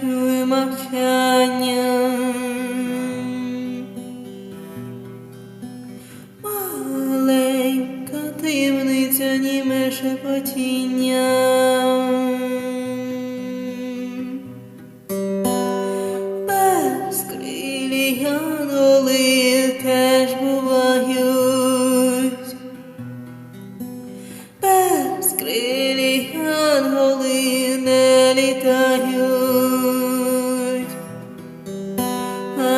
чує мовчання. Маленька таємниця німе шепотіння. Безкрилі янули теж бувають. Безкрилі не літають.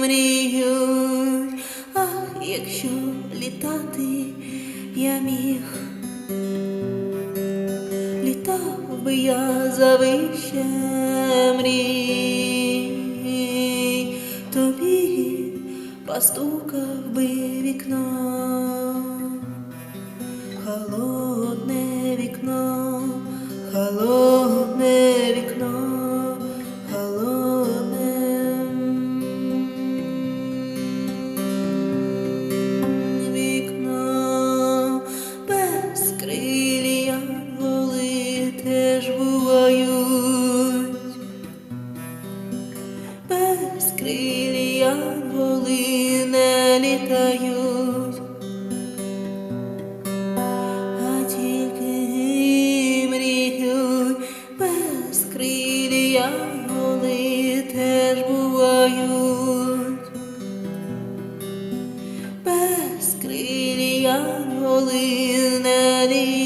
мріють. Ах, якщо літати я міг, літав би я за вище мрій, тобі постукав би вікно, холодне білі янголи не літають, а тільки мріють без крилі янголи теж бувають, без крилі янголи не літають.